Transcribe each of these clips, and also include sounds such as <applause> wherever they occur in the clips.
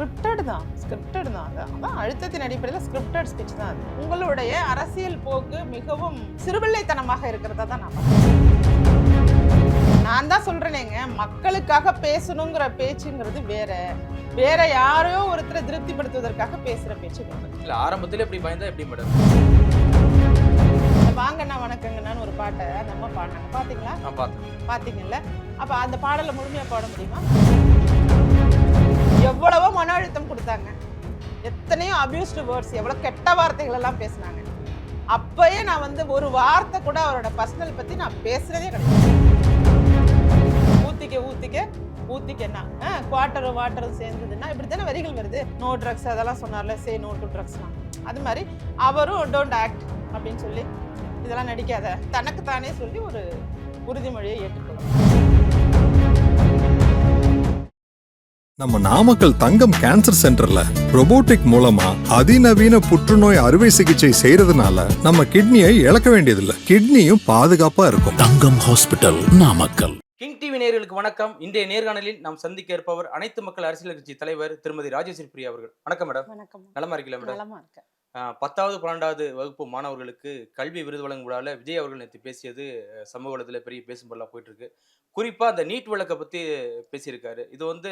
Scripted தான் scripted தான் அது. அதான் அழுத்தத்தின் அடிப்படையில் ஸ்கிரிப்டட் ஸ்பீச் தான் அது. உங்களுடைய அரசியல் போக்கு மிகவும் சிறுபிள்ளைத்தனமாக இருக்கிறதா தான் நான். நான் தான் சொல்றேனேங்க மக்களுக்காக பேசணுங்கிற பேச்சுங்கிறது வேற. வேற யாரையோ ஒருத்தரை திருப்திப்படுத்துவதற்காக பேசுற பேச்சு இல்ல ஆரம்பத்துல இப்படி பயந்தா எப்படி மேடம் வாங்கண்ணா வணக்கங்கண்ணான்னு ஒரு பாட்டை அந்த அம்மா பாடினாங்க பார்த்தேன் பாத்தீங்கல்ல? அப்ப அந்த பாடலை முழுமையா பாட முடியுமா? எவ்வளவோ மன அழுத்தம் கொடுத்தாங்க. எத்தனையோ அபியூஸ்டு வேர்ட்ஸ் எவ்வளோ கெட்ட வார்த்தைகள் எல்லாம் பேசினாங்க. அப்பயே நான் வந்து ஒரு வார்த்தை கூட அவரோட பர்சனல் பத்தி நான் பேசுறதே கிடையாது. ஊத்திக்க ஊத்திக்க ஊத்திக்கன்னா குவாட்டரும் வாட்டரும் சேர்ந்ததுன்னா இப்படி தானே வரிகள் வருது? நோ ட்ரக்ஸ் அதெல்லாம் சொன்னார்ல சே நோ டு ட்ரக்ஸ்லாம் அது மாதிரி அவரும் டோன்ட் ஆக்ட் அப்படின்னு சொல்லி இதெல்லாம் நடிக்காத தனக்கு தானே சொல்லி ஒரு உறுதிமொழியை ஏற்றுக்கொள்ளும் நம்ம நாமக்கல் தங்கம் கேன்சர் சென்டர்ல robotic மூலமா அதிநவீன புற்றுநோய் அறுவை சிகிச்சை செய்யறதுனால நம்ம கிட்னியை இழக்க வேண்டியதில்லை. கிட்னியும் பாதுகாப்பா இருக்கும். Thangam hospital Namakkal. King TV நேயர்களுக்கு வணக்கம். இன்றைய நேர்காணலில் நாம் சந்திக்க இருப்பவர் அனைத்து மக்கள் அரசியல் கட்சி தலைவர் திருமதி ராஜேஸ்வரி பிரியா அவர்கள். வணக்கம் மேடம். வணக்கம். நலமா இருக்கீங்களா மேடம்? நலமா இருக்கேன். பத்தாவது பன்னெண்டாவது வகுப்பு மாணவர்களுக்கு கல்வி விருது வழங்கும் விழாவில் விஜய் அவர்கள் நேற்று பேசியது சமூக வலைதளத்துல பெரிய பேசும் பொருளாக போயிட்டு இருக்கு குறிப்பா அந்த நீட் வழக்கை பத்தி பேசியிருக்காரு. இது வந்து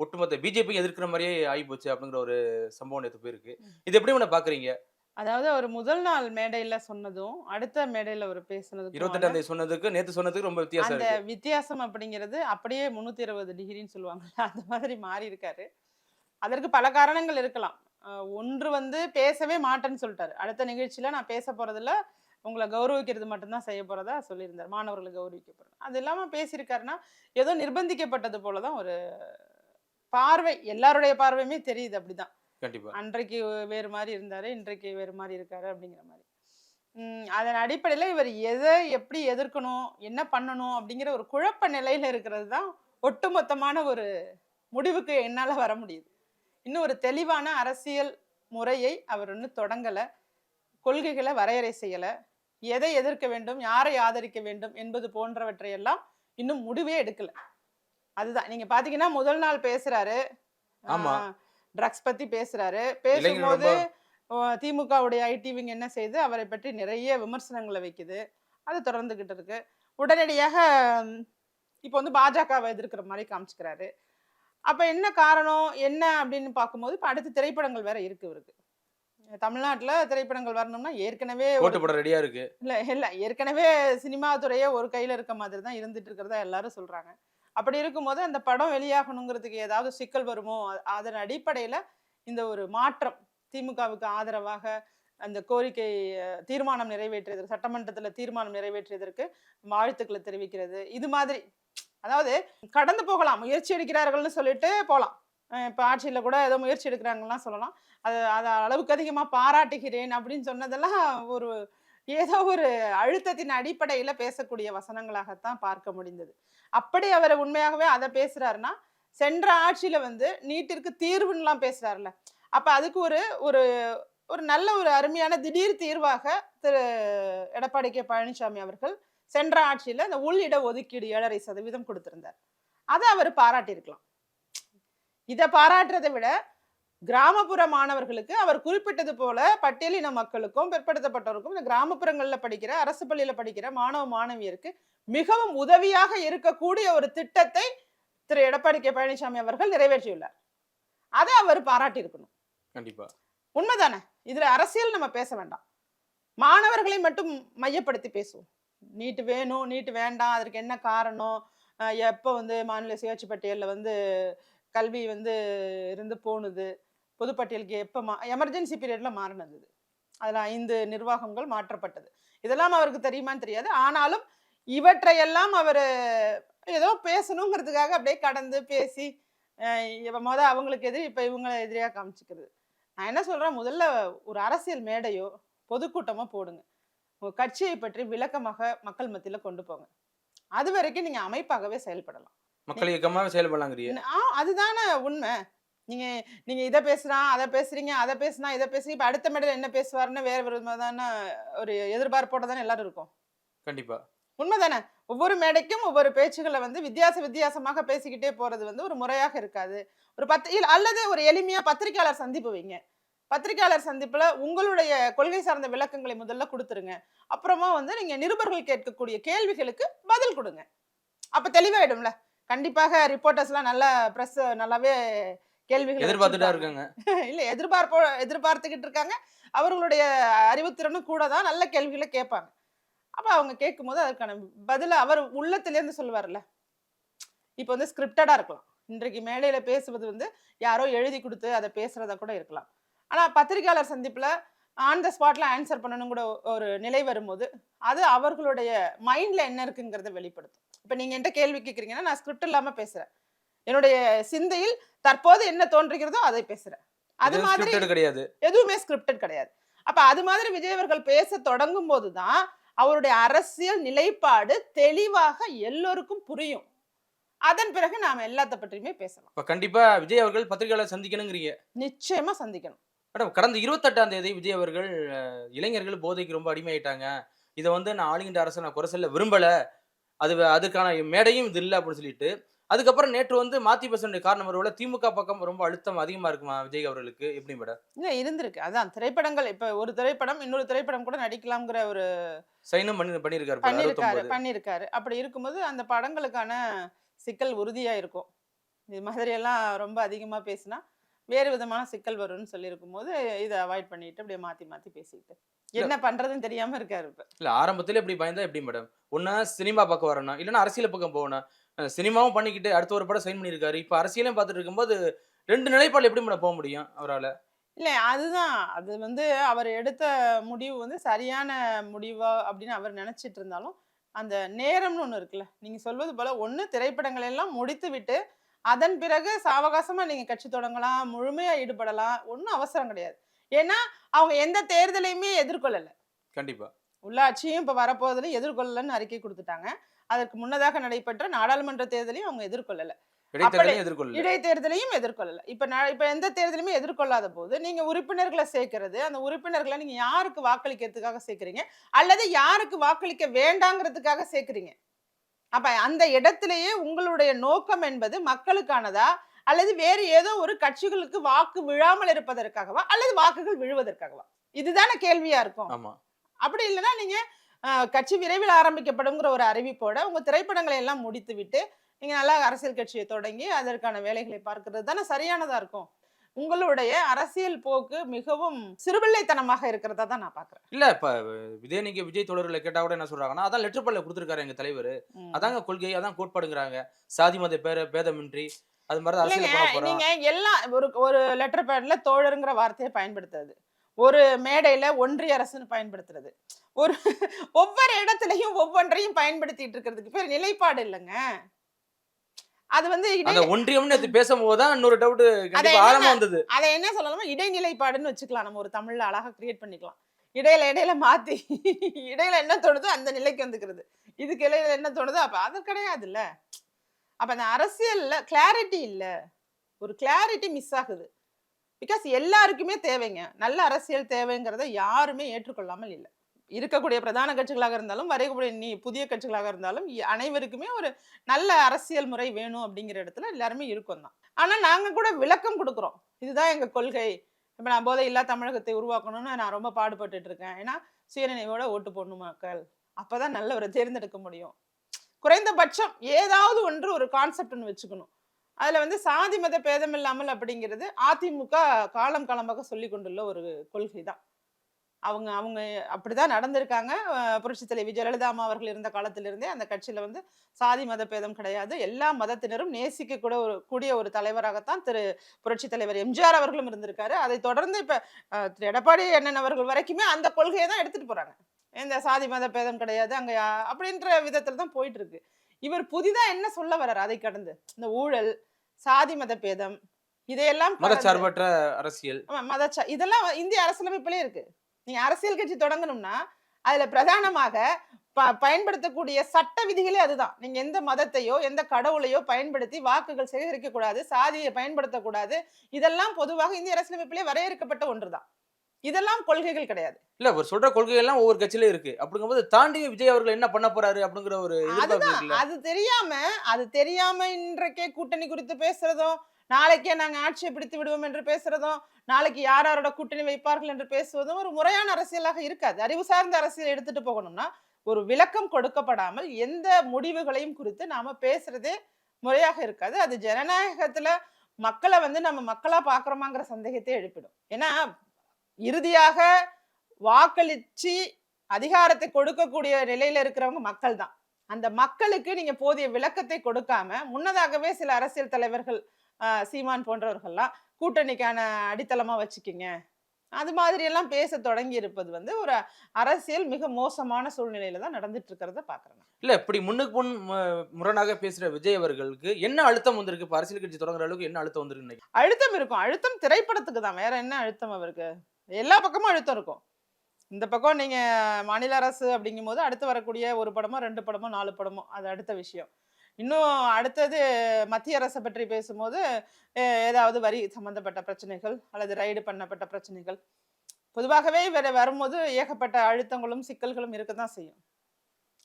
ஒட்டுமொத்த பிஜேபி எதிர்க்கிற மாதிரியே ஆகி போச்சு அப்படிங்கிற ஒரு சம்பவம் நேற்று போயிருக்கு. இது எப்படி மேடம் பாக்குறீங்க? அதாவது அவர் முதல் நாள் மேடையில சொன்னதும் அடுத்த மேடையில அவர் பேசுனதுக்கும் இருபத்தெட்டாம் தேதி சொன்னதுக்கு நேற்று சொன்னதுக்கு ரொம்ப வித்தியாசம் அந்த வித்தியாசம் அப்படிங்கிறது அப்படியே முன்னூத்தி இருபது டிகிரின்னு சொல்லுவாங்க அந்த மாதிரி மாறி இருக்காரு அதற்கு பல காரணங்கள் இருக்கலாம். ஒன்று வந்து பேசவே மாட்டேன்னு சொல்லிட்டாரு. அடுத்த நிகழ்ச்சியில நான் பேச போறதுல உங்களை கௌரவிக்கிறது மட்டும்தான் செய்ய போறதா சொல்லியிருந்தார். மாணவர்களை கௌரவிக்க போறது அது இல்லாம பேசியிருக்காருன்னா ஏதோ நிர்பந்திக்கப்பட்டது போலதான் ஒரு பார்வை எல்லாருடைய பார்வையுமே தெரியுது அப்படிதான். கண்டிப்பா. அன்றைக்கு வேறு மாதிரி இருந்தாரு இன்றைக்கு வேறு மாதிரி இருக்காரு அப்படிங்கிற மாதிரி. அதன் அடிப்படையில இவர் எதை எப்படி எதிர்க்கணும் என்ன பண்ணணும் அப்படிங்கிற ஒரு குழப்ப நிலையில இருக்கிறது தான் ஒட்டுமொத்தமான ஒரு முடிவுக்கு என்னால வர முடியுது. இன்னும் ஒரு தெளிவான அரசியல் முறையை அவர் இன்னும் தொடங்கல. கொள்கைகளை வரையறை செய்யல. எதை எதிர்க்க வேண்டும் யாரை ஆதரிக்க வேண்டும் என்பது போன்றவற்றையெல்லாம் இன்னும் முடிவே எடுக்கல. அதுதான். நீங்க பாத்தீங்கன்னா முதல் நாள் பேசுறாரு. ஆமா. ட்ரக்ஸ் பத்தி பேசுறாரு. பேசும்போது திமுகவுடைய ஐடி விங் என்ன செய்து அவரை பற்றி நிறைய விமர்சனங்களை வைக்குது. அது தொடர்ந்துகிட்டு இருக்கு. உடனடியாக இப்போ வந்து பாஜகவை எதிர்க்கிற மாதிரி காமிச்சுக்கிறாரு. அப்ப என்ன காரணம்? என்ன? அப்படின்னு பார்க்கும்போது இப்போ அடுத்து திரைப்படங்கள் வேற இருக்கு இவருக்கு. தமிழ்நாட்டுல திரைப்படங்கள் வரணும்னா ஏற்கனவே ஒரு ஓட்டு போட ரெடியா இருக்கு. இல்ல இல்ல. ஏற்கனவே சினிமா துறையே ஒரு கையில இருக்க மாதிரி தான் இருந்துட்டு இருக்கிறதா எல்லாரும் சொல்றாங்க. அப்படி இருக்கும்போது அந்த படம் வெளியாகணுங்கிறதுக்கு ஏதாவது சிக்கல் வருமோ? அதன் அடிப்படையில இந்த ஒரு மாற்றம் திமுகவுக்கு ஆதரவாக அந்த கோரிக்கை தீர்மானம் நிறைவேற்றியதற்கு சட்டமன்றத்துல தீர்மானம் நிறைவேற்றியதற்கு வாழ்த்துக்களை தெரிவிக்கிறது. இது மாதிரி அதாவது கடந்து போகலாம் முயற்சி எடுக்கிறார்கள்னு சொல்லிட்டு போகலாம் இப்போ ஆட்சியில் கூட ஏதோ முயற்சி எடுக்கிறாங்கலாம் சொல்லலாம். அது அதை அளவுக்கு அதிகமாக பாராட்டுகிறேன் அப்படின்னு சொன்னதெல்லாம் ஒரு ஏதோ ஒரு அழுத்தத்தின் அடிப்படையில் பேசக்கூடிய வசனங்களாகத்தான் பார்க்க முடிந்தது. அப்படி அவர் உண்மையாகவே அதை பேசுகிறாருன்னா சென்ற ஆட்சியில் வந்து நீட்டிற்கு தீர்வுன்னெலாம் பேசுறாருல அப்போ அதுக்கு ஒரு ஒரு ஒரு நல்ல ஒரு அருமையான திடீர் தீர்வாக திரு எடப்பாடி கே. பழனிசாமி அவர்கள் சென்ற ஆட்சியில அந்த உள் இட ஒதுக்கீடு ஏழரை சதவீதம் கொடுத்திருந்தார். அதை அவர் பாராட்டியிருக்கலாம். இதை பாராட்டுறதை விட கிராமப்புற மாணவர்களுக்கு அவர் குறிப்பிட்டது போல பட்டியலின மக்களுக்கும் பிற்படுத்தப்பட்டவருக்கும் இந்த கிராமப்புறங்கள்ல படிக்கிற அரசு பள்ளியில படிக்கிற மாணவ மாணவியருக்கு மிகவும் உதவியாக இருக்கக்கூடிய ஒரு திட்டத்தை திரு. எடப்பாடி கே. பழனிசாமி அவர்கள் நிறைவேற்றியுள்ளார். அதை அவர் பாராட்டியிருக்கணும். கண்டிப்பா. உண்மைதானே? இதுல அரசியல் நம்ம பேச வேண்டாம். மாணவர்களை மட்டும் மையப்படுத்தி பேசுவோம். நீட்டு வேணும் நீட்டு வேண்டாம் அதற்கு என்ன காரணம்? எப்போ வந்து மாநில சுயாட்சி பட்டியலில் வந்து கல்வி வந்து இருந்து போணுது பொதுப்பட்டியலுக்கு எப்போ மா எமர்ஜென்சி பீரியடில் மாறினது இது. அதில் ஐந்து நிர்வாகங்கள் மாற்றப்பட்டது. இதெல்லாம் அவருக்கு தெரியுமான்னு தெரியாது. ஆனாலும் இவற்றையெல்லாம் அவர் ஏதோ பேசணுங்கிறதுக்காக அப்படியே கடந்து பேசி இப்போ மொதல் அவங்களுக்கு எதிரி இப்போ இவங்களை எதிரியாக காமிச்சிக்கிறது. நான் என்ன சொல்கிறேன் முதல்ல ஒரு அரசியல் மேடையோ பொதுக்கூட்டமோ போடுங்க. உங்க கட்சியை பற்றி விளக்கமாக மக்கள் மத்தியில கொண்டு போங்க. அது வரைக்கும் நீங்க அமைப்பாகவே செயல்படலாம். மக்கள் இயக்கமாக செயல்படலாங்கிறீங்க? ஆ அதுதானே உண்மை. நீங்க நீங்க இதை பேசுறான் அதை பேசுறீங்க அதை பேசுனா இதை பேசுறீங்க. இப்ப அடுத்த மேடையில் என்ன பேசுவாருன்னு வேற விதமான ஒரு எதிர்பார்ப்போட தானே எல்லாரும் இருக்கும். கண்டிப்பா. உண்மைதானே ஒவ்வொரு மேடைக்கும் ஒவ்வொரு பேச்சுகளை வந்து வித்தியாச வித்தியாசமாக பேசிக்கிட்டே போறது வந்து ஒரு முறையாக இருக்காது. ஒரு பத்து அல்லது ஒரு எளிமையா பத்திரிக்கையாளர் சந்திப்பு வைங்க. பத்திரிக்கையாளர் சந்திப்புல உங்களுடைய கொள்கை சார்ந்த விளக்கங்களை முதல்ல கொடுத்துருங்க. அப்புறமா வந்து நீங்க நிருபர்கள் கேட்கக்கூடிய கேள்விகளுக்கு பதில் கொடுங்க. அப்ப தெளிவாயிடும்ல? கண்டிப்பாக ரிப்போர்ட்டர்ஸ் எல்லாம் நல்லா பிரஸ் நல்லாவே கேள்விகள் எதிர்பார்த்துட்டா. இருக்காங்க. <laughs> இல்ல எதிர்பார்ப்போ எதிர்பார்த்துக்கிட்டு இருக்காங்க. அவர்களுடைய அறிவுத்திறனும் கூட தான் நல்ல கேள்விகளை கேட்பாங்க. அப்ப அவங்க கேட்கும்போது அதுக்கான பதில அவர் உள்ளத்திலேருந்து சொல்லுவார்ல இப்போ வந்து ஸ்கிரிப்டடா இருக்கலாம். இன்றைக்கு மேடையில பேசுவது வந்து யாரோ எழுதி கொடுத்து அதை பேசுறதா கூட இருக்கலாம். ஆனா பத்திரிகையாளர் சந்திப்புல ஆன் த ஸ்பாட்ல ஆன்சர் பண்ணணும் கூட ஒரு நிலை வரும்போது அது அவர்களுடைய மைண்ட்ல என்ன இருக்குங்கிறத வெளிப்படுத்தும். இப்ப நீங்க என்கிட்ட கேள்வி கேட்குறீங்கன்னா நான் ஸ்கிரிப்ட் இல்லாம பேசுறேன். என்னுடைய சிந்தையில் தற்போது என்ன தோன்றுகிறதோ அதை பேசுறேன். அது மாதிரி கிடையாது. எதுவுமே ஸ்கிரிப்டட் கிடையாது. அப்ப அது மாதிரி விஜய் அவர்கள் பேச தொடங்கும் போதுதான் அவருடைய அரசியல் நிலைப்பாடு தெளிவாக எல்லோருக்கும் புரியும். அதன் பிறகு நாம எல்லாத்த பற்றியுமே பேசலாம். இப்ப கண்டிப்பா விஜய் அவர்கள் பத்திரிகையாளர் சந்திக்கணுங்கிறீங்க. நிச்சயமா சந்திக்கணும். மேடம் கடந்த இருபத்தெட்டாம் தேதி விஜய் அவர்கள் இளைஞர்கள் போதைக்கு ரொம்ப அடிமையாயிட்டாங்க. இதை வந்து நான் ஆளுகின்ற அரசை நான் குறை சொல்ல விரும்பல. அது அதுக்கான மேடையும் இது இல்லை அப்படின்னு சொல்லிட்டு அதுக்கப்புறம் நேற்று வந்து மாத்தி பேச காரணம் ஒருவேளை திமுக பக்கம் ரொம்ப அழுத்தம் அதிகமா இருக்குமா விஜய் அவர்களுக்கு? எப்படி மேடம்? இல்ல இருந்திருக்கு. அதான் திரைப்படங்கள் இப்ப ஒரு திரைப்படம் இன்னொரு திரைப்படம் கூட நடிக்கலாம்ங்கிற ஒரு சைனும் பண்ணி பண்ணியிருக்காரு பண்ணியிருக்காரு 69. பண்ணியிருக்காரு அப்படி இருக்கும்போது அந்த படங்களுக்கான சிக்கல் உறுதியா இருக்கும். இது மாதிரி எல்லாம் ரொம்ப அதிகமா பேசினா வேறு விதமான சிக்கல் வரும்னு சொல்லியிருக்கும் போது இதை அவாய்ட் பண்ணிட்டு அப்படியே மாத்தி மாத்தி பேசிக்கிட்டு. என்ன பண்றதுன்னு தெரியாம இருக்காரு இப்ப. இல்ல ஆரம்பத்துல இப்படி பயந்தா எப்படி மேடம் ஒன்னா சினிமா பக்கம் வரணும் இல்லைன்னா அரசியல் பக்கம் போகணும். சினிமாவும் பண்ணிக்கிட்டு அடுத்த ஒரு படம் சைன் பண்ணியிருக்காரு. இப்போ அரசியலையும் பார்த்துட்டு இருக்கும்போது ரெண்டு நிலைப்பாடு எப்படி மேடம் போக முடியும் அவரால்? இல்ல அதுதான். அது வந்து அவர் எடுத்த முடிவு வந்து சரியான முடிவா அப்படின்னு அவர் நினைச்சிட்டு இருந்தாலும் அந்த நேரம்னு ஒண்ணு இருக்குல்ல. நீங்க சொல்வது போல ஒண்ணு திரைப்படங்கள் எல்லாம் முடித்து விட்டு அதன் பிறகு சாவகாசமா நீங்க கட்சி தொடங்கலாம் முழுமையா ஈடுபடலாம் ஒன்றும் அவசரம் கிடையாது. ஏன்னா அவங்க எந்த தேர்தலையுமே எதிர்கொள்ளல. கண்டிப்பா. உள்ளாட்சியும் இப்ப வரப்போவதில் எதிர்கொள்ளலன்னு அறிக்கை கொடுத்துட்டாங்க. அதற்கு முன்னதாக நடைபெற்ற நாடாளுமன்ற தேர்தலையும் அவங்க எதிர்கொள்ளல. இடைத்தேர்தலையும் எதிர்கொள்ளல. இப்ப இப்ப எந்த தேர்தலுமே எதிர்கொள்ளாத போது நீங்க உறுப்பினர்களை சேர்க்கிறது அந்த உறுப்பினர்களை நீங்க யாருக்கு வாக்களிக்கிறதுக்காக சேர்க்கிறீங்க? அல்லது யாருக்கு வாக்களிக்க வேண்டாங்கிறதுக்காக சேர்க்கிறீங்க? அப்ப அந்த இடத்திலேயே உங்களுடைய நோக்கம் என்பது மக்களுக்கானதா? அல்லது வேறு ஏதோ ஒரு கட்சிகளுக்கு வாக்கு விழாமல் இருப்பதற்காகவா? அல்லது வாக்குகள் விழுவதற்காகவா? இதுதானே கேள்வியா இருக்கும். அப்படி இல்லைன்னா நீங்க கட்சி விரைவில் ஆரம்பிக்கப்படுங்கிற ஒரு அறிவிப்போட உங்க திரைப்படங்களை எல்லாம் முடித்து விட்டு நீங்க நல்லா அரசியல் கட்சியை தொடங்கி அதற்கான வேலைகளை பார்க்கிறது தானே சரியானதா இருக்கும். உங்களுடைய அரசியல் போக்கு மிகவும் சிறுபிள்ளைத்தனமாக இருக்கிறதா தான் நான் பாக்குறேன் இல்ல இப்ப விஜய் நீங்க விஜய் தொடர்களை கேட்டா கூட என்ன சொல்றாங்கன்னா அதான் லெட்டர் பல்ல கொடுத்துருக்காரு எங்க தலைவர். அதாங்க கொள்கை அதான் கோட்பாடுங்கிறாங்க சாதி மத பேர பேதமின்றி அது மாதிரி அரசியல் நீங்க எல்லாம் ஒரு ஒரு லெட்டர் பேட்ல தோழருங்கிற வார்த்தையை பயன்படுத்துறது. ஒரு மேடையில ஒன்றிய அரசுன்னு பயன்படுத்துறது. ஒரு ஒவ்வொரு இடத்துலயும் ஒவ்வொன்றையும் பயன்படுத்திட்டு இருக்கிறதுக்கு பேர் நிலைப்பாடு இல்லைங்க. அது வந்து அந்த ஒன்றியம்னு நேத்து பேசும்போது தான் இன்னொரு டவுட்? ஆழமா வந்தது. அதை என்ன சொல்லலாமா இடைநிலைப்பாடுன்னு வச்சுக்கலாம். நம்ம ஒரு தமிழ்ல அழகா கிரியேட் பண்ணிக்கலாம். இடையில இடையில மாத்தி இடையில என்ன தோணுதோ அந்த நிலைக்கு வந்துக்கிறது. இதுக்கு இடையில என்ன தோணுதோ அப்ப அது கிடையாதுல்ல. அப்ப அந்த அரசியல்ல கிளாரிட்டி இல்ல. ஒரு கிளாரிட்டி மிஸ் ஆகுது. பிகாஸ் எல்லாருக்குமே தேவைங்க. நல்ல அரசியல் தேவைங்கிறத யாருமே ஏற்றுக்கொள்ளாமல் இல்லை. இருக்கக்கூடிய பிரதான கட்சிகளாக இருந்தாலும் வரையக்கூடிய நீ புதிய கட்சிகளாக இருந்தாலும் அனைவருக்குமே ஒரு நல்ல அரசியல் முறை வேணும் அப்படிங்கிற இடத்துல எல்லாருமே இருக்கும் தான். ஆனால் நாங்கள் கூட விளக்கம் கொடுக்குறோம். இதுதான் எங்கள் கொள்கை. இப்போ நான் போதை இல்லா தமிழகத்தை உருவாக்கணும்னு நான் ரொம்ப பாடுபட்டுட்டு இருக்கேன். ஏன்னா சுயநினைவோட ஓட்டு போடணும் மக்கள். அப்போ தான் நல்லவரை தேர்ந்தெடுக்க முடியும். குறைந்தபட்சம் ஏதாவது ஒன்று ஒரு கான்செப்ட் ஒன்று வச்சுக்கணும். அதில் வந்து சாதி மத பேதம் இல்லாமல் அப்படிங்கிறது அதிமுக காலம் காலமாக சொல்லி கொண்டுள்ள ஒரு கொள்கை தான் அவங்க அவங்க அப்படிதான் நடந்திருக்காங்க. புரட்சி தலைவி ஜெயலலிதா அம்மா அவர்கள் இருந்த காலத்திலிருந்தே அந்த கட்சியில வந்து சாதி மத பேதம் கிடையாது. எல்லா மதத்தினரும் நேசிக்க கூட ஒரு கூடிய ஒரு தலைவராகத்தான் திரு புரட்சி தலைவர் எம்ஜிஆர் அவர்களும் இருந்திருக்காரு. அதை தொடர்ந்து இப்ப திரு எடப்பாடி அண்ணன் அவர்கள் வரைக்குமே அந்த கொள்கையை தான் எடுத்துட்டு போறாங்க. எந்த சாதி மத பேதம் கிடையாது அங்க அப்படின்ற விதத்துல தான் போயிட்டு இருக்கு இவர் புதிதா என்ன சொல்ல வர்றாரு? அதை கடந்து. இந்த ஊழல் சாதி மத பேதம் இதையெல்லாம் மதச்சார்பற்ற அரசியல். மதச்சா இதெல்லாம் இந்திய அரசியலமைப்பிலே இருக்கு. நீங்க அரசியல் கட்சி தொடங்கணும்னா அதுல பிரதானமாக ப- பயன்படுத்தக்கூடிய சட்ட விதிகளே அதுதான். நீங்க எந்த மதத்தையோ எந்த கடவுளையோ பயன்படுத்தி வாக்குகள் சேகரிக்க கூடாது சாதியை பயன்படுத்தக்கூடாது இதெல்லாம் பொதுவாக இந்திய அரசியலமைப்பிலே வரையறுக்கப்பட்ட ஒன்றுதான். இதெல்லாம் கொள்கைகள் கிடையாது. இல்ல அவர் சொல்ற கொள்கை எல்லாம் ஒவ்வொரு கட்சியில இருக்கு. அப்படிங்கும்போது தாண்டி விஜய் அவர்கள் என்ன பண்ண போறாரு அப்படிங்கிற ஒரு அதுதான். அது தெரியாம அது தெரியாம இன்றைக்கே கூட்டணி குறித்து பேசுறதும் நாளைக்கே நாங்கள் ஆட்சியை பிடித்து விடுவோம் என்று பேசுறதும் நாளைக்கு யார் யாரோட கூட்டணி வைப்பார்கள் என்று பேசுவதும் ஒரு முறையான அரசியலாக இருக்காது. அறிவு சார்ந்த அரசியல் எடுத்துட்டு போகணும்னா ஒரு விளக்கம் கொடுக்கப்படாமல் எந்த முடிவுகளையும் குறித்து நாம பேசுறதே முறையாக இருக்காது. அது ஜனநாயகத்துல மக்களை வந்து நம்ம மக்களா பாக்குறோமாங்கிற சந்தேகத்தை எழுப்பிடும். ஏன்னா இறுதியாக வாக்களிச்சு அதிகாரத்தை கொடுக்கக்கூடிய நிலையில இருக்கிறவங்க மக்கள் தான் அந்த மக்களுக்கு நீங்க போதிய விளக்கத்தை கொடுக்காம முன்னதாகவே சில அரசியல் தலைவர்கள் சீமான் போன்றவர்கள்லாம் கூட்டணிக்கான அடித்தளமா வச்சுக்கிங்க. அது மாதிரி எல்லாம் பேச தொடங்கி இருப்பது வந்து ஒரு அரசியல் மிக மோசமான சூழ்நிலையில தான் நடந்துட்டு இருக்கிறத பாக்குறேன் இல்ல இப்படி முன்னுக்கு முன் முரணாக பேசுற விஜய் அவர்களுக்கு என்ன அழுத்தம் வந்திருக்கு? இப்ப அரசியல் கட்சி தொடங்குற அளவுக்கு என்ன அழுத்தம் வந்திருக்கு? அழுத்தம் இருக்கும். அழுத்தம் திரைப்படத்துக்கு தான். வேற என்ன அழுத்தம் அவருக்கு? எல்லா பக்கமும் அழுத்தம் இருக்கும். இந்த பக்கம் நீங்க மாநில அரசு அப்படிங்கும் போது அடுத்து வரக்கூடிய ஒரு படமோ ரெண்டு படமோ நாலு படமோ அது அடுத்த விஷயம். இன்னும் அடுத்தது மத்திய அரசை பற்றி பேசும்போது ஏதாவது வரி சம்பந்தப்பட்ட பிரச்சனைகள் அல்லது ரைடு பண்ணப்பட்ட பிரச்சனைகள். பொதுவாகவே இவர் வரும்போது ஏகப்பட்ட அழுத்தங்களும் சிக்கல்களும் இருக்க தான் செய்யும்.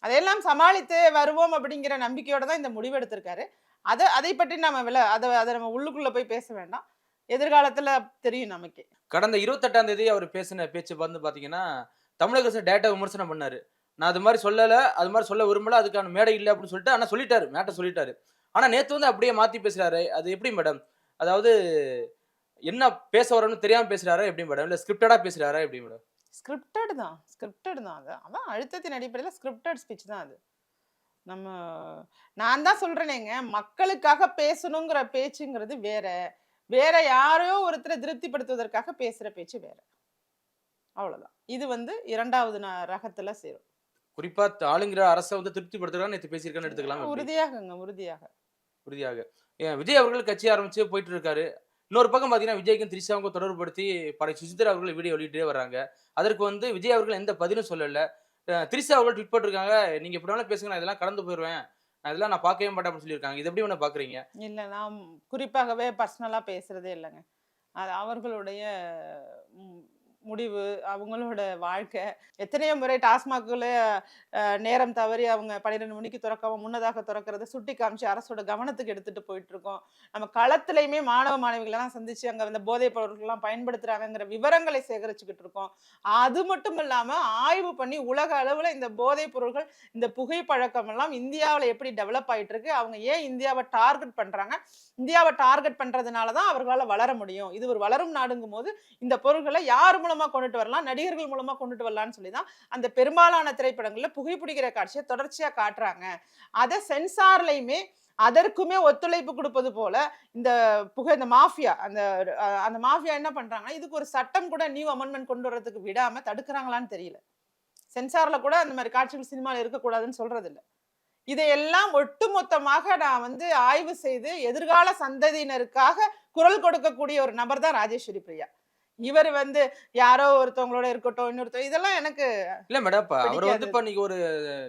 அதையெல்லாம் சமாளித்து வருவோம் அப்படிங்கிற நம்பிக்கையோட தான் இந்த முடிவு எடுத்திருக்காரு. அதை அதை பற்றி நம்ம வில அதை அதை நம்ம உள்ளுக்குள்ளே போய் பேச வேண்டாம். எதிர்காலத்தில் தெரியும் நமக்கு. கடந்த இருபத்தெட்டாம் தேதி அவர் பேசின பேச்சு வந்து பார்த்தீங்கன்னா தமிழக அரசு டேட்டா விமர்சனம் பண்ணார். நான் அது மாதிரி சொல்லலை அது மாதிரி சொல்ல விரும்பல அதுக்கான மேடை இல்லை அப்படின்னு சொல்லிட்டு ஆனால் சொல்லிட்டாரு மேட்டை சொல்லிட்டாரு. ஆனால் நேற்று வந்து அப்படியே மாற்றி பேசுகிறாரு அது எப்படி மேடம் அதாவது என்ன பேச வரோம்னு தெரியாமல் பேசுகிறாரா எப்படி மேடம் இல்லை ஸ்கிரிப்டடாக பேசுகிறாரா எப்படி மேடம் ஸ்கிரிப்டட் தான் ஸ்கிரிப்டட் தான் அது. அதான் அழுத்தத்தின் அடிப்படையில் ஸ்கிரிப்டட் ஸ்பீச் தான் அது. நம்ம நான் தான் சொல்கிறேனேங்க மக்களுக்காக பேசணுங்கிற பேச்சுங்கிறது வேற. வேற யாரையோ ஒருத்தரை திருப்திப்படுத்துவதற்காக பேசுகிற பேச்சு வேற. அவ்வளோதான் இது வந்து இரண்டாவது ரகத்தில் சேரும். குறிப்பா ஆளுங்கிற அரசை வந்து திருப்திப்படுத்துறா நேற்று பேசியிருக்கான்னு எடுத்துக்கலாம்? உறுதியாகங்க உறுதியாக. உறுதியாக. விஜய் அவர்கள் கட்சி ஆரம்பிச்சு போயிட்டு இருக்காரு இன்னொரு பக்கம் பார்த்தீங்கன்னா விஜய்க்கும் திரிஷாவுக்கும் தொடர்புபடுத்தி படை சுசித்ரா அவர்கள் வீடியோ வெளியிட்டே வர்றாங்க. அதற்கு வந்து விஜய் அவர்கள் எந்த பதிலும் சொல்லல. திரிஷா அவர்கள் ட்விட் போட்டிருக்காங்க. நீங்க எப்படி வேணாலும் பேசுங்க நான் இதெல்லாம் கடந்து போயிடுவேன் நான் இதெல்லாம் நான் பார்க்கவே மாட்டேன் அப்படின்னு சொல்லியிருக்காங்க. இது எப்படி வேணா பாக்குறீங்க? இல்லை நான் குறிப்பாகவே பர்சனலாக பேசுறதே இல்லைங்க. அது அவர்களுடைய முடிவு அவங்களோட வாழ்க்கை. எத்தனையோ முறை டாஸ்மாகில் நேரம் தவறி அவங்க பன்னிரெண்டு மணிக்கு திறக்காம முன்னதாக திறக்கிறத சுட்டி காமிச்சு அரசோட கவனத்துக்கு எடுத்துட்டு போயிட்டு இருக்கோம் நம்ம களத்துலையுமே மாணவ மாணவிகளெல்லாம் சந்திச்சு அங்கே அந்த போதைப் பொருட்கள்லாம் பயன்படுத்துறாங்கங்கிற விவரங்களை சேகரிச்சுக்கிட்டு இருக்கோம். அது மட்டும் இல்லாமல் ஆய்வு பண்ணி உலக அளவில் இந்த போதைப் பொருட்கள் இந்த புகைப்பழக்கம் எல்லாம் இந்தியாவில் எப்படி டெவலப் ஆயிட்டு இருக்கு அவங்க ஏன் இந்தியாவை டார்கெட் பண்றாங்க? இந்தியாவை டார்கெட் பண்ணுறதுனால தான் அவர்களால் வளர முடியும். இது ஒரு வளரும் நாடுங்கும் போது இந்த பொருட்களை யார் மூலம் கொண்டுட்டு வரலாம். நடிகர்கள் மூலமா கொண்டுட்டு வரலாம்னு சொல்லி தான் அந்த பெரும்பாலான திரைப்படங்கள்ல புகைப்பிடிக்கிற காட்சியை தொடர்ச்சியா காட்டுறாங்க. அதை சென்சார்லையுமே அதற்குமே ஒத்துழைப்பு கொடுப்பது போல இந்த புகை இந்த மாஃபியா அந்த அந்த மாஃபியா என்ன பண்றாங்கன்னா இதுக்கு ஒரு சட்டம் கூட நியூ அமெண்ட்மெண்ட் கொண்டு வர்றதுக்கு விடாம தடுக்கிறாங்களான்னு தெரியல. சென்சார்ல கூட அந்த மாதிரி காட்சிகள் சினிமாவில் இருக்கக்கூடாதுன்னு சொல்றது இல்ல இதையெல்லாம் ஒட்டுமொத்தமாக நான் வந்து ஆய்வு செய்து எதிர்கால சந்ததியினருக்காக குரல் கொடுக்கக்கூடிய ஒரு நபர் தான் ராஜேஸ்வரி பிரியா. இவர் வந்து யாரோ ஒருத்தவங்களோட இருக்கட்டும் இன்னொருத்தர் இதெல்லாம் எனக்கு இல்ல மேடம் அவர் வந்து. இப்ப இன்னைக்கு ஒரு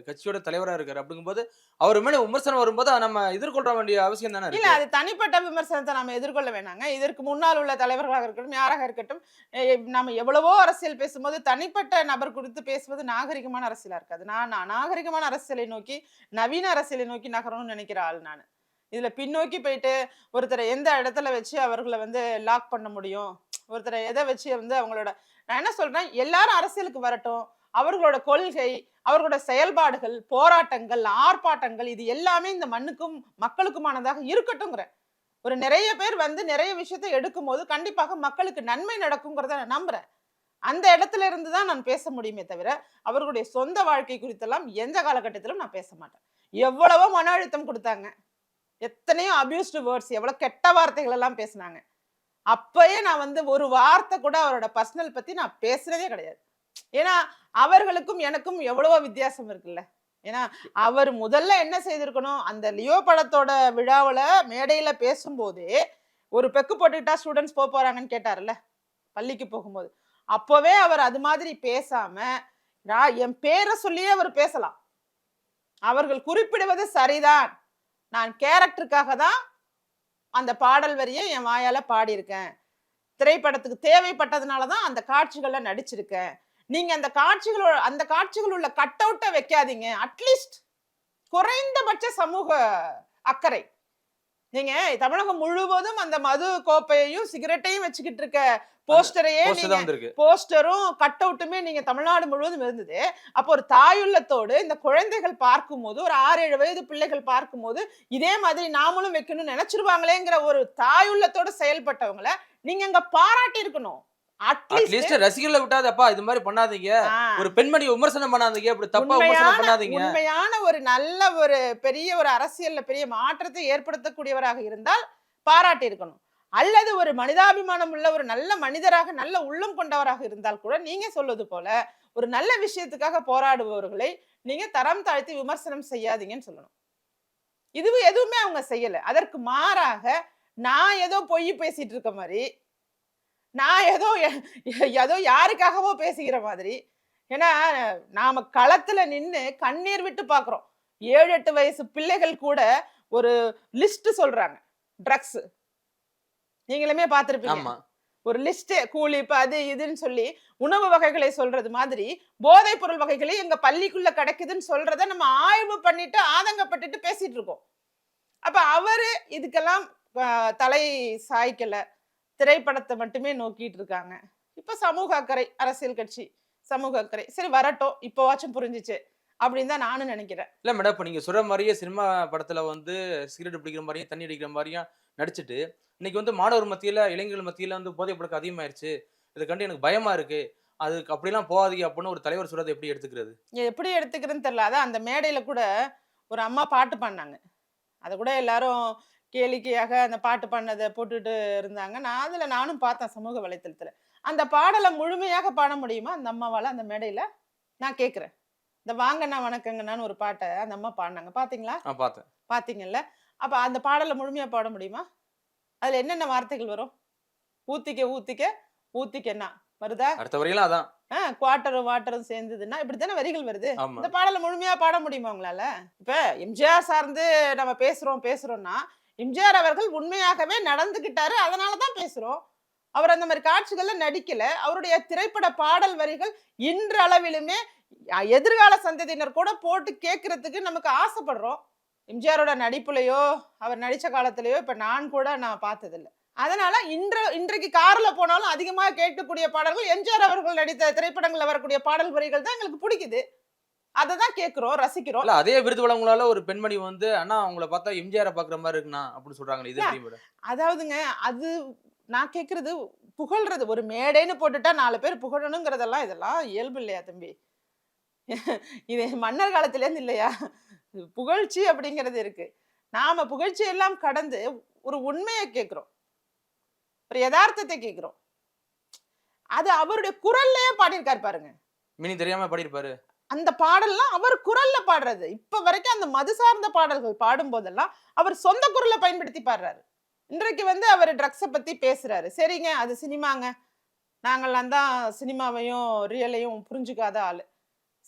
கட்சியோட தலைவரா இருக்காரு. அப்படிங்கும்போது அவர் மேல விமர்சனம் வரும்போது நம்ம எதிர்கொள்ள வேண்டிய அவசியம் தானே இல்ல அது தனிப்பட்ட விமர்சனத்தை நம்ம எதிர்கொள்ள வேணாங்க. இதற்கு முன்னால் உள்ள தலைவர்களாக இருக்கட்டும் யாராக இருக்கட்டும் நம்ம எவ்வளவோ அரசியல் பேசும்போது தனிப்பட்ட நபர் குறித்து பேசுவது நாகரிகமான அரசியலா இருக்காது. நான் நான் நாகரிகமான அரசியலை நோக்கி நவீன அரசியலை நோக்கி நகரணும்னு நினைக்கிற ஆள் நான். இதுல பின்னோக்கி போயிட்டு ஒருத்தரை எந்த இடத்துல வச்சு அவர்களை வந்து லாக் பண்ண முடியும்? ஒருத்தரை எதை வச்சு வந்து அவங்களோட நான் என்ன சொல்றேன் எல்லாரும் அரசியலுக்கு வரட்டும். அவர்களோட கொள்கை அவர்களோட செயல்பாடுகள் போராட்டங்கள் ஆர்ப்பாட்டங்கள் இது எல்லாமே இந்த மண்ணுக்கும் மக்களுக்குமானதாக இருக்கட்டும்ங்கிறேன் ஒரு நிறைய பேர் வந்து நிறைய விஷயத்தை எடுக்கும்போது கண்டிப்பாக மக்களுக்கு நன்மை நடக்குங்கிறத நான் நம்புறேன். அந்த இடத்துல இருந்து தான் நான் பேச முடியுமே தவிர அவர்களுடைய சொந்த வாழ்க்கை குறித்தெல்லாம் எந்த காலகட்டத்திலும் நான் பேச மாட்டேன். எவ்வளவோ மன அழுத்தம் கொடுத்தாங்க. எத்தனையோ அபியூஸ்டு வேர்ட்ஸ் எவ்வளோ கெட்ட வார்த்தைகள் எல்லாம் பேசினாங்க. அப்பயே நான் வந்து ஒரு வார்த்தை கூட அவரோட பர்சனல் பற்றி நான் பேசுனதே கிடையாது. ஏன்னா அவர்களுக்கும் எனக்கும் எவ்வளவோ வித்தியாசம் இருக்குல்ல. ஏன்னா அவர் முதல்ல என்ன செய்திருக்கணும் அந்த லியோ படத்தோட விழாவில் மேடையில் பேசும்போதே ஒரு பெக்கு போட்டுக்கிட்டா ஸ்டூடெண்ட்ஸ் போக போகிறாங்கன்னு கேட்டார்ல பள்ளிக்கு போகும்போது. அப்போவே அவர் அது மாதிரி பேசாமல் நான் என் பேரை சொல்லியே அவர் பேசலாம். அவர்கள் குறிப்பிடுவது சரிதான். நான் கேரக்டருக்காக தான் அந்த பாடல் வரியை என் வாயால் பாடியிருக்கேன். திரைப்படத்துக்கு தேவைப்பட்டதுனால தான் அந்த காட்சிகளில் நடிச்சிருக்கேன். நீங்கள் அந்த காட்சிகளோட அந்த காட்சிகள் உள்ள கட் அவுட்டை வைக்காதீங்க. அட்லீஸ்ட் குறைந்தபட்ச சமூக அக்கறை. நீங்க தமிழகம் முழுவதும் அந்த மது கோப்பையையும் சிகரெட்டையும் வச்சுக்கிட்டு இருக்க போஸ்டரையே போஸ்ட் நீங்க போஸ்டரும் கட் அவுட்டுமே நீங்க தமிழ்நாடு முழுவதும் இருந்தது. அப்போ ஒரு தாயுள்ளத்தோடு இந்த குழந்தைகள் பார்க்கும்போது ஒரு ஆறு ஏழு வயது பிள்ளைகள் பார்க்கும்போது இதே மாதிரி நாமளும் வைக்கணும்னு நினைச்சிருவாங்களேங்கிற ஒரு தாயுள்ளத்தோட செயல்பட்டவங்கள நீங்க அங்க பாராட்டி இருக்கணும். அட்லீஸ்ட் ரசிகர்களை விட்டாது அப்பா இது மாதிரி பண்ணாதீங்க. ஒரு பெண்மணி விமர்சனம் பண்ணாதீங்க இப்படி தப்பா விமர்சனம் பண்ணாதீங்க. உண்மையான ஒரு நல்ல ஒரு பெரிய ஒரு அரசியல்ல பெரிய மாற்றத்தை ஏற்படுத்தக்கூடியவராக இருந்தால் பாராட்டி இருக்கணும். அல்லது ஒரு மனிதாபிமானம் உள்ள ஒரு நல்ல மனிதராக நல்ல உள்ளம் கொண்டவராக இருந்தால் கூட நீங்க சொல்வது போல ஒரு நல்ல விஷயத்துக்காக போராடுபவர்களை நீங்க தரம் தாழ்த்தி விமர்சனம் செய்யாதீங்கன்னு சொல்லணும். இது எதுவுமே அவங்க செய்யல. அதற்கு மாறாக நான் ஏதோ பொய் பேசிட்டு இருக்க மாதிரி நான் ஏதோ ஏதோ யாருக்காகவோ பேசுகிற மாதிரி. ஏன்னா நாம களத்துல நின்னு கண்ணீர் விட்டு பாக்குறோம். ஏழு எட்டு வயசு பிள்ளைகள் கூட ஒரு லிஸ்ட் சொல்றாங்க. ட்ரக்ஸ் நீங்களுமே பார்த்திருப்பீங்க. ஒரு லிஸ்ட் கூலிப் அது இதுன்னு சொல்லி உணவு வகைகளை சொல்றது மாதிரி போதைப் பொருள் வகைகளை எங்க பள்ளிக்குள்ள கிடைக்குதுன்னு சொல்றத நம்ம ஆய்வு பண்ணிட்டு ஆதங்கப்பட்டுட்டு பேசிட்டு இருக்கோம். அப்ப அவரு இதுக்கெல்லாம் தலை சாய்க்கல. திரைப்படத்தை மட்டுமே நோக்கிட்டு இருக்காங்க. இப்ப சமூக அக்கறை அரசியல் கட்சி சமூக அக்கறை. சரி வரட்டும். இப்போவாச்சும் புரிஞ்சுச்சு அப்படின்னு தான் நானும் நினைக்கிறேன். இல்ல மேடம் இப்ப நீங்க சொல்ற மாதிரியே சினிமா படத்துல வந்து சிகரெட் பிடிக்கிற மாதிரியும் தண்ணி அடிக்கிற மாதிரியும் நடிச்சிட்டு இன்னைக்கு வந்து மாணவர் மத்தியில இளைஞர்கள் மத்தியில வந்து போதை பழக்கம் அதிகமாயிருச்சு. இதை கண்டு எனக்கு பயமா இருக்கு. அதுக்கு அப்படிலாம் போகாதீங்க அப்படின்னு ஒரு தலைவர் சொல்றதை எப்படி எடுத்துக்கிறது? எப்படி எடுத்துக்கிறேன்னு தெரியல. அதான் அந்த மேடையில கூட ஒரு அம்மா பாட்டு பாடினாங்க. அதை கூட எல்லாரும் கேளிக்கையாக அந்த பாட்டு பாடினதை போட்டுட்டு இருந்தாங்க. நான் அதுல நானும் பார்த்தேன் சமூக வலைத்தளத்துல. அந்த பாடலை முழுமையாக பாட முடியுமா? அந்த அம்மாவால அந்த மேடையில நான் கேட்குறேன் இந்த வாங்கண்ணா வணக்கங்கண்ணான்னு ஒரு பாட்டை அந்த அம்மா பாடினாங்க. பாத்தீங்களா? நான் பார்த்தேன். பாத்தீங்கல்ல? அப்ப அந்த பாடலை முழுமையா பாட முடியுமா? அதுல என்னென்ன வார்த்தைகள் வரும்? ஊத்திக்க ஊத்திக்க ஊத்திக்கண்ணா. வருதா? அடுத்த வரையிலும் அதான். குவாட்டரும் வாட்டரும் சேர்ந்ததுன்னா இப்படித்தானே வரிகள் வருது. இந்த பாடலை முழுமையா பாட முடியுமா உங்களால? இப்ப எம்ஜிஆர் சார்ந்து நம்ம பேசுறோம் பேசுறோம்னா எம்ஜிஆர் அவர்கள் உண்மையாகவே நடந்துகிட்டாரு. அதனாலதான் பேசுகிறோம் அவர் அந்த மாதிரி காட்சிகளில் நடிக்கல. அவருடைய திரைப்பட பாடல் வரிகள் இன்று அளவிலுமே எதிர்கால சந்ததியினர் கூட போட்டு கேட்கறதுக்கு நமக்கு ஆசைப்படுறோம். எம்ஜிஆரோட நடிப்புலையோ அவர் நடித்த காலத்துலையோ இப்போ நான் கூட நான் பார்த்ததில்ல. அதனால இன்று இன்றைக்கு காரில் போனாலும் அதிகமாக கேட்கக்கூடிய பாடல்கள் எம்ஜிஆர் அவர்கள் நடித்த திரைப்படங்களில் வரக்கூடிய பாடல் வரிகள் தான் எங்களுக்கு பிடிக்குது. அதை தான் கேட்கிறோம் ரசிக்கிறோம். இல்ல அதே விருது வழங்குனால ஒரு பெண்மணி வந்து அண்ணா உங்களை பார்த்தா எம்ஜிஆரை பாக்குற மாதிரி இருக்குண்ணா அப்படின்னு சொல்றாங்களே இது அதாவதுங்க அது நான் கேட்கறது புகழ்றது ஒரு மேடைன்னு போட்டுட்டா நாலு பேர் புகழணுங்கிறதெல்லாம் இதெல்லாம் இயல்பு இல்லையா தம்பி? இது மன்னர் காலத்திலேருந்து இல்லையா? புகழ்ச்சி அப்படிங்கிறது இருக்கு. நாம புகழ்ச்சி எல்லாம் கடந்து ஒரு உண்மையை கேட்கிறோம் ஒரு யதார்த்தத்தை கேட்கிறோம் அது அவருடைய குரல்லையே பாடியிருக்காரு பாருங்க. மினி தெரியாம பாடியிருப்பாரு. அந்த பாடல்லாம் அவர் குரல்ல பாடுறது. இப்ப வரைக்கும் அந்த மது சார்ந்த பாடல்கள் பாடும் போதெல்லாம் அவர் சொந்த குரலை பயன்படுத்தி பாடுறாரு. இன்றைக்கு வந்து அவர் ட்ரக்ஸை பத்தி பேசுறாரு. சரிங்க அது சினிமாங்க. நாங்கள்லாம் தான் சினிமாவையும் ரியலையும் புரிஞ்சுக்காத ஆளு.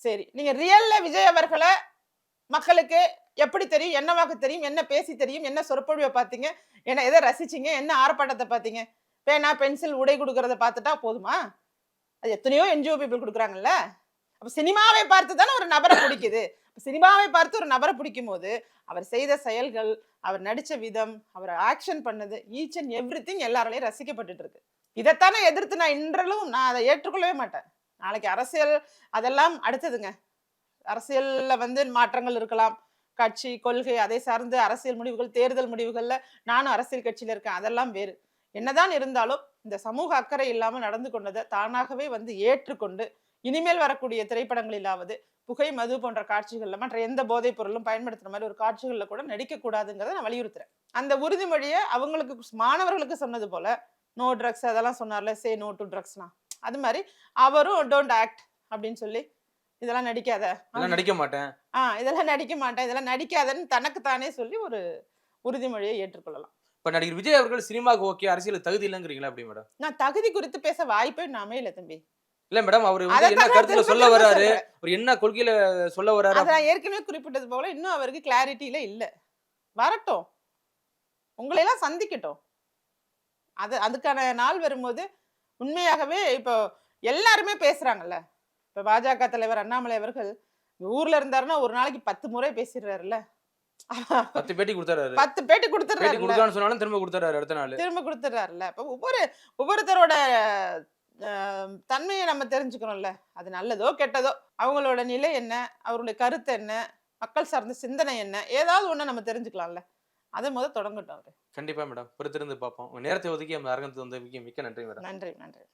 சரி நீங்க ரியல்ல விஜய் அவர்களை மக்களுக்கு எப்படி தெரியும் என்னவாக தெரியும் என்ன பேசி தெரியும் என்ன சொற்பொழிவை பார்த்தீங்க என்ன எதை ரசிச்சீங்க என்ன ஆர்ப்பாட்டத்தை பார்த்தீங்க? பேனா பென்சில் உடை கொடுக்கறத பார்த்துட்டா போதுமா? அது எத்தனையோ என்ஜிஓ பீப்புள் கொடுக்குறாங்கல்ல? அப்போ சினிமாவை பார்த்து தானே ஒரு நபரை பிடிக்குது. சினிமாவை பார்த்து ஒரு நபரை பிடிக்கும் போது அவர் செய்த செயல்கள் அவர் நடித்த விதம் அவர் ஆக்ஷன் பண்ணது ஈச் அண்ட் எவ்ரி திங் எல்லாராலையும் ரசிக்கப்பட்டுட்டு இருக்கு. இதைத்தானே எதிர்த்து நான் இன்றளவும் நான் அதை ஏற்றுக்கொள்ளவே மாட்டேன். நாளைக்கு அரசியல் அதெல்லாம் அடுத்ததுங்க. அரசியலில் வந்து மாற்றங்கள் இருக்கலாம். கட்சி கொள்கை அதை சார்ந்து அரசியல் முடிவுகள் தேர்தல் முடிவுகளில் நானும் அரசியல் கட்சியில் இருக்கேன். அதெல்லாம் வேறு. என்னதான் இருந்தாலும் இந்த சமூக அக்கறை இல்லாமல் நடந்து கொண்டதை தானாகவே வந்து ஏற்றுக்கொண்டு இனிமேல் வரக்கூடிய திரைப்படங்களிலாவது புகை மது போன்ற காட்சிகள்ல மற்ற எந்த போதைப் பொருளும் பயன்படுத்துற மாதிரி ஒரு காட்சிகள்ல கூட நடிக்க கூடாதுங்கிறத நான் வலியுறுத்துறேன். அந்த உறுதிமொழியை அவங்களுக்கு மாணவர்களுக்கு சொன்னது போல நோ ட்ரக்ஸ் அதெல்லாம் சொன்னார்ல சே நோ டு ட்ரக்ஸ்லாம் அது மாதிரி அவரும் டோன்ட் ஆக்ட் அப்படின்னு சொல்லி இதெல்லாம் நடிக்காத நடிக்க மாட்டேன். ஆ இதெல்லாம் நடிக்க மாட்டேன் இதெல்லாம் நடிக்காதன்னு தனக்கு தானே சொல்லி ஒரு உறுதிமொழியை ஏற்றுக்கொள்ளலாம். இப்ப நடிகர் விஜய் அவர்கள் சினிமாவுக்கு ஓகே அரசியலுக்கு தகுதி இல்லைங்கிறீங்களா அப்படி மேடம்? நான் தகுதி குறித்து பேச வாய்ப்பே நான் அமையல தம்பி. இல்ல மேடம் அவர் என்ன கருத்துல சொல்ல வராரு? சொல்றேன். ஒரு என்ன கொள்கையில சொல்ல வராரு? நான் ஏற்கனவே குறிப்பிட்டது போல இன்னும் அவருக்கு கிளாரிட்டியில இல்ல. வரட்டும். உங்களை எல்லாம் சந்திக்கட்டும். அது அதுக்கான நாள் வரும்போது உண்மையாகவே இப்போ எல்லாருமே பேசுறாங்கல்ல. இப்போ பாஜக தலைவர் அண்ணாமலை அவர்கள் ஊர்ல இருந்தாருன்னா ஒரு நாளைக்கு பத்து முறை பேசிடுறாருல்ல. பத்து பேட்டி கொடுத்தாரு பத்து பேட்டி கொடுத்துறாரு சொன்னாலும் திரும்ப கொடுத்தாரு அடுத்த நாள். திரும்ப கொடுத்துட்றாருல்ல. இப்போ ஒவ்வொரு ஒவ்வொருத்தரோட தன்மையை நம்ம தெரிஞ்சுக்கணும்ல. அது நல்லதோ கெட்டதோ அவங்களோட நிலை என்ன அவருடைய கருத்து என்ன மக்கள் சார்ந்த சிந்தனை என்ன ஏதாவது ஒண்ணு நம்ம தெரிஞ்சுக்கலாம்ல. அதை முத தொடங்கட்டும் அவரு. கண்டிப்பா மேடம். பொறுத்திருந்து பார்ப்போம். நேரத்தை ஒதுக்கி அந்த அரங்கத்துக்கு வந்து மிக்க நன்றி மேடம். நன்றி நன்றி.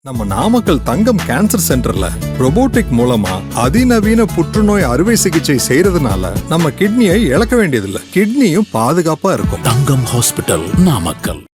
நம்ம நாமக்கல் தங்கம் கேன்சர் சென்டர்ல robotic மூலமா அதிநவீன புற்றுநோய் அறுவை சிகிச்சை செய்யறதுனால நம்ம கிட்னியை இழக்க வேண்டியதில்லை. கிட்னியும் பாதுகாப்பா இருக்கும். தங்கம் ஹாஸ்பிட்டல் நாமக்கல்.